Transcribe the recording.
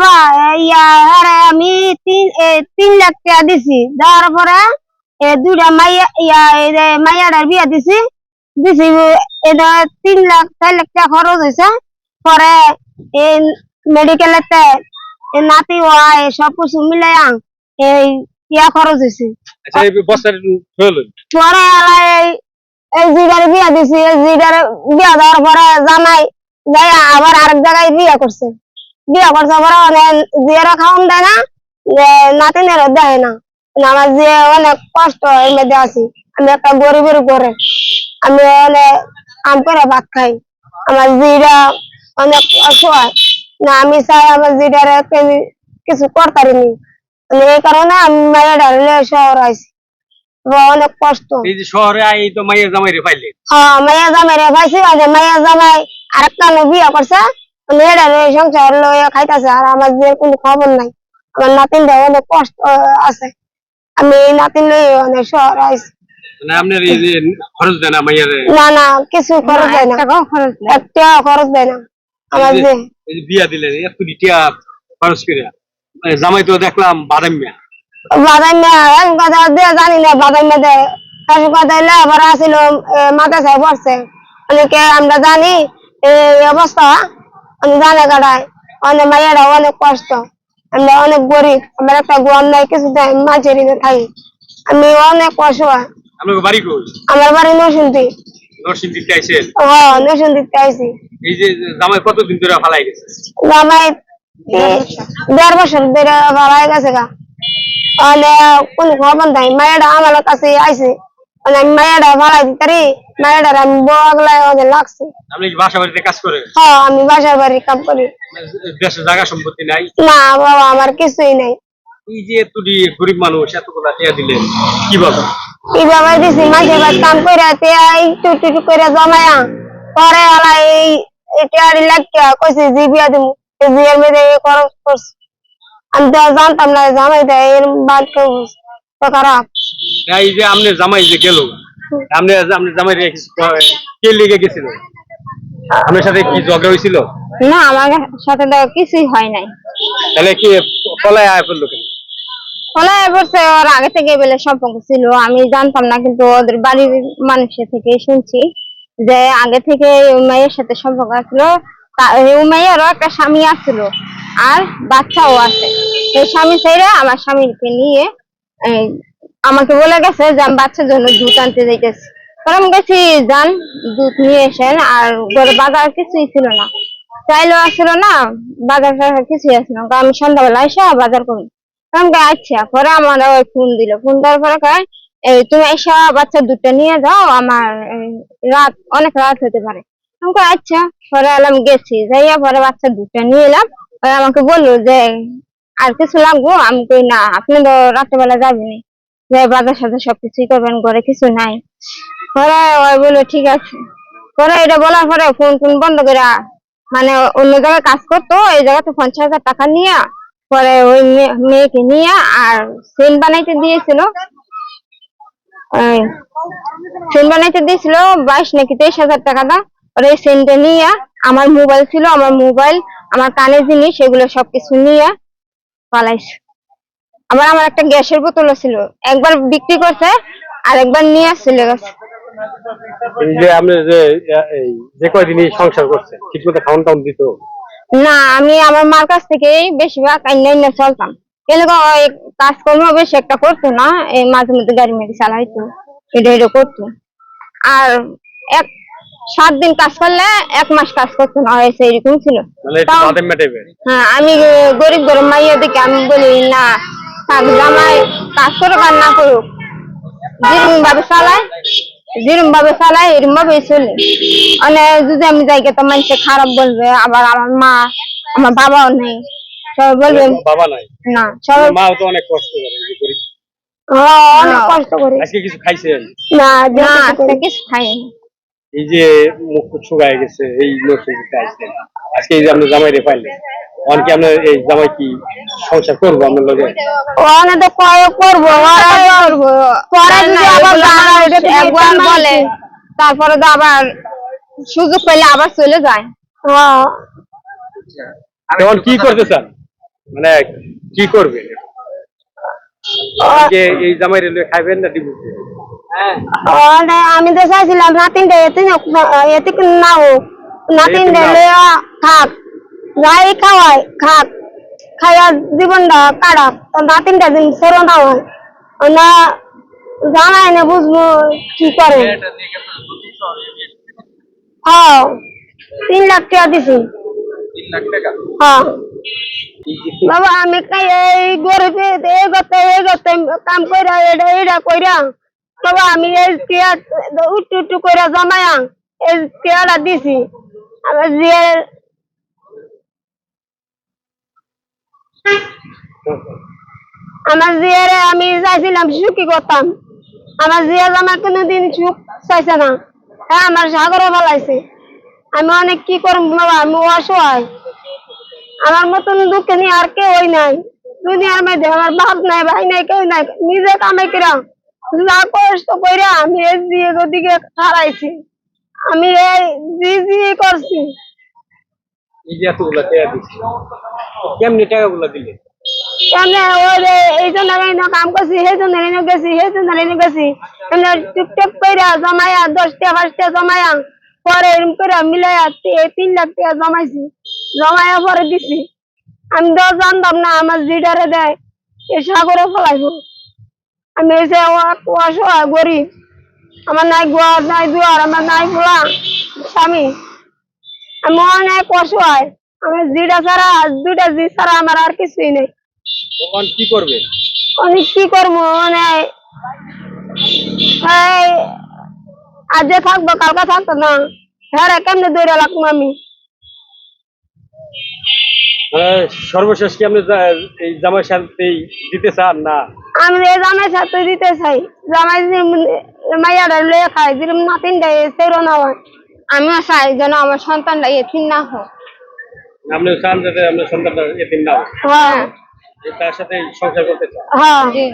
বাবা ইয়া আমি তিন তিন লাখ দেওয়ার পরে দুইটা মাইয়া ইয়া বিয়া তিন লাখ লাখ খরচ পরে নাতি হয় সব কিছু মিলাই এই ইয়া খরচ হয়েছে আচ্ছা এই জিগারে বিয়া দেওয়ার পরে যাই আবার আরেক জায়গায় বিয়া করছে বিয়া করছে পরে মানে জিয়ারা খাওয়ান দেয় না নাতিনেরও দেয় না। মানে আমার অনেক কষ্ট এর মধ্যে আছি। আমি একটা গরিবের উপরে আমি অনেক কাম করে ভাত খাই। আমার জিরা অনেক অসহায়। না আমি চাই আমার জিরারে কিছু করতারিনি মানে এই কারণে আমি মায়ের ডালে শহর আইছি। অনেক কষ্ট। এই যে শহরে আই তো মাইয়ের জামাই রে পাইলে। হ্যাঁ মাইয়া জামাই রে পাইছি আজ মাইয়া জামাই আরেক কানে বিয়া করছে মেয়েরা লই সংসার লইয়া খাইতেছে আর আমার যে কোনো খবর নাই। আমার নাতিন অনেক কষ্ট আছে। আমি এই নাতিন অনেক শহর আইছি। আপনার এই যে খরচ দেয় না না না কিছু খরচ দেয় না। একটা খরচ দেয় না। আমার যে বিয়া দিলেন এত টিয়া খরচ করে। জামাই তো দেখলাম বাদাম মিয়া বাদাম এক কথা জানি না বাদাম দে কাশি কথা হইলে আবার আসিল মাথা চাই পড়ছে। আমরা জানি এই অবস্থা। জানে কাটায় অনেক মাইয়ারা অনেক কষ্ট। আমরা অনেক গরিব আমার একটা গোয়ার নাই কিছু মাঝের থাকি। আমি অনেক অসহায়। আমার বাড়ি নরসিংদীতে আইছেন? হ্যাঁ নসুন্দিতে আইছি। এই যে জামাই কতদিন ধরে ফালাই গেছে? জামাই দেড় বছর। ধরে গেছে গা। তাহলে কোন খবর নাই মায়েরা আমার কাছে আইছে। মানে আমি মায়েরা ভালাই দিতারি মায়েরা আমি বগলাই ওদের লাগছে। আপনি কি বাসা বাড়িতে কাজ করে হ্যাঁ আমি বাসার বাড়ি কাম করি। দেশে জায়গা সম্পত্তি নাই? না বাবা আমার কিছুই নাই। এই যে এত গরিব মানুষ এতগুলা টিয়া দিলেন কি বলব এইভাবে দিছি মাঝে মাঝে কাম করে তিয়া একটু একটু একটু করে জমায়া। পরে আলা এই এটারি লাগিয়া কইছে জি বিয়া দিমু। এই বিয়ের মধ্যে খরচ করছে। আমি তো জানতাম না জামাই দেয় এর বাদ কেউ তো এই যে জামাই যে গেল জামাই ক- লেগে গেছিল? আপনার সাথে কি ঝগড়া হয়েছিল? না আমার সাথে তো কিছুই হয় নাই। তাহলে কি পলায় আয় পড়ল কেন? বলছে ওর আগে থেকে বেলে সম্পর্ক ছিল। আমি জানতাম না কিন্তু ওদের বাড়ির মানুষের থেকে শুনছি যে আগে থেকে মেয়ের সাথে সম্পর্ক ওই মেয়েরও একটা স্বামী আছিল আর বাচ্চাও আছে। সেই স্বামী ছেড়ে আমার স্বামীকে নিয়ে আমাকে বলে গেছে যে আমি বাচ্চার জন্য দুধ আনতে যাইতেছি। আমি গেছি, যান, দুধ নিয়ে এসেন আর ঘরে বাজার কিছুই ছিল না। চাইলেও আসছিল না, বাজার টাজার কিছুই আসছিল না। আমি সন্ধ্যাবেলা এসে বাজার করি। আমি আচ্ছা পরে আমার ওই ফোন দিল। ফোন দেওয়ার পরে এই, তুমি এসে, বাচ্চার দুধটা নিয়ে যাও, আমার রাত, অনেক রাত হতে পারে। আমি আচ্ছা। পরে এলাম, গেছি। যাইয়া পরে বাচ্চার দুধটা নিয়ে এলাম। আমাকে বলল যে, আর কিছু লাগবো? আমি কই, না, আপনি তো রাত্রেবেলা যাবেনি বাজার সাথে সবকিছুই করবেন, ঘরে কিছু নাই। পরে ওই বলল ঠিক আছে। পরে এটা বলার পরে ফোন ফোন বন্ধ করে মানে অন্য জায়গায় কাজ করতো, এই জায়গাতে পঞ্চাশ হাজার টাকা নিয়ে, পরে ওই মেয়ে- মেয়েকে নিয়ে আর সেন বানাইতে দিয়েছিল। সেন বানাইতে দিয়েছিল বাইশ নাকি তেইশ হাজার টাকা দা আর এই সেনটা নিয়ে, আমার মোবাইল ছিল, আমার মোবাইল, আমার কানের জিনিস, এগুলো সবকিছু নিয়ে পালাইছে। আবার আমার একটা গ্যাসের বোতলও ছিল একবার বিক্রি করছে আর একবার নিয়ে চলে গেছে। এই যে আপনি যে এই যে কয়দিনই সংসার করছে ঠিক মতো টাউন দিত? না আমি আমার মার কাছ থেকেই বেশিরভাগ আইনা আইনা চলতাম। কিন্তু কাজকর্ম বেশি একটা করতো না এই মাঝে মধ্যে গাড়ি মেড়ি চালাইতো এটা এটা করতো। আর এক সাত দিন কাজ করলে এক মাস কাজ করতো না হয়েছে এরকম ছিল। হ্যাঁ আমি গরিব গরিব মাইয়া দেখে আমি বলি না থাক জামাই কাজ করুক আর না করুক। যেরকম ভাবে চালায় যেরকম ভাবে চালায় এরকম ভাবে চলে। মানে যদি আমি যাই তো মানুষে খারাপ বলবে আবার আমার মা আমার বাবাও নেই। সবাই বলবে বাবা নাই? না সবাই মাও তো অনেক কষ্ট করে এই যে গরিব। অনেক কষ্ট করি। আজকে কিছু খাইছেন না না আজকে কিছু খাইনি। এই যে মুখ শুকায় গেছে এই আসছেন আজকে এই যে আপনি জামাই রে পাইলেন। অনেকে আপনার এই জামাই কি সংসার করব ওখানে তো করব করব? একবার বলে। তারপরে তো আবার সুযোগ পেলে আবার চলে যায়। হ্যাঁ এখন কি করতে চান? মানে কি করবেন? এই জামাই রেলওয়ে খাইবেন না দিব মানে আমি তো চাইছিলাম নাতিনটা এতে এতে না হোক নাতিনটা এতিম না হোক। লইয়া থাক। যাই খাওয়াই খাক। খাইয়া জীবনটা কাটাক তো নাতিনটা দিন সেরো না হয় না জানাই না বুঝব কি করে। হ্যাঁ তিন লাখ টাকা দিছি। হ্যাঁ। বাবা আমি এই গরিবে এই গতে এই গতে কাম কইরা এটা এটা কইরা। বাবা আমি এই উট্টু উট্টু কইরা জমায়া এই টিয়াটা দিছি। আমার যে আমার জিয়ারে আমি চাইছিলাম সুখী করতাম। আমার জিয়া জামা কোনোদিন সুখ চাইছে না। হ্যাঁ আমার সাগরও বলাইছে আমি অনেক কি করব বাবা আমি অসহায়। আমার মতন দুঃখে নিয়ে আর কেউ নাই। দুনিয়ার মধ্যে আমার বাপ নাই, ভাই নাই, কেউ নাই। নিজে কামে কিরা। যা কষ্ট কইরা আমি এই দিয়ে ওদিকে হারাইছি। আমি এই জি জি করছি। কেমনি টাকাগুলা দিলে? ওই যে এই জন্য কাম করছি, সেই জন্য গেছি, সেই জন্য গেছি। এমনি টুকটাক কইরা জমায়া, দশটা পাঁচটা জমায়া, পরে এরকম করে মিলাইয়া তিন লাখ টাকা জমাইছি। জমায়া পরে দিছি। আমি তো জানতাম না, আমার জিডারে দেয়, এ সাগরে ফলাইবো। আমি অ- অসহায়, গরিব। আমার নাই গোয়ার নাই দুয়ার, আমার নাই পোলা, স্বামী। আমি অনেক অসহায়। আমার জিডা ছাড়া, দুইটা জি ছাড়া আমার আর কিছুই নেই। তখন কি করবে? আমি কি করব? মানে আজকে থাকব কালকে থাকতো না। হ্যাঁ কেমনে দৌড়ে লাগবো আমি? সর্বশেষ কি আপনি এই জামাই সাথে দিতে চান না? আমি এই জামাই সাথে দিতে চাই জামাই মাইয়াটা লয়ে খাই যেরকম নাতিন দেয় সেরো না হয়। আমিও চাই যেন আমার সন্তানটা এতিম না হোক আপনি চান যাতে আপনার সন্তানটা এদিন না হোক। হ্যাঁ। তার সাথে সংসার করতে চায়। হ্যাঁ। জি।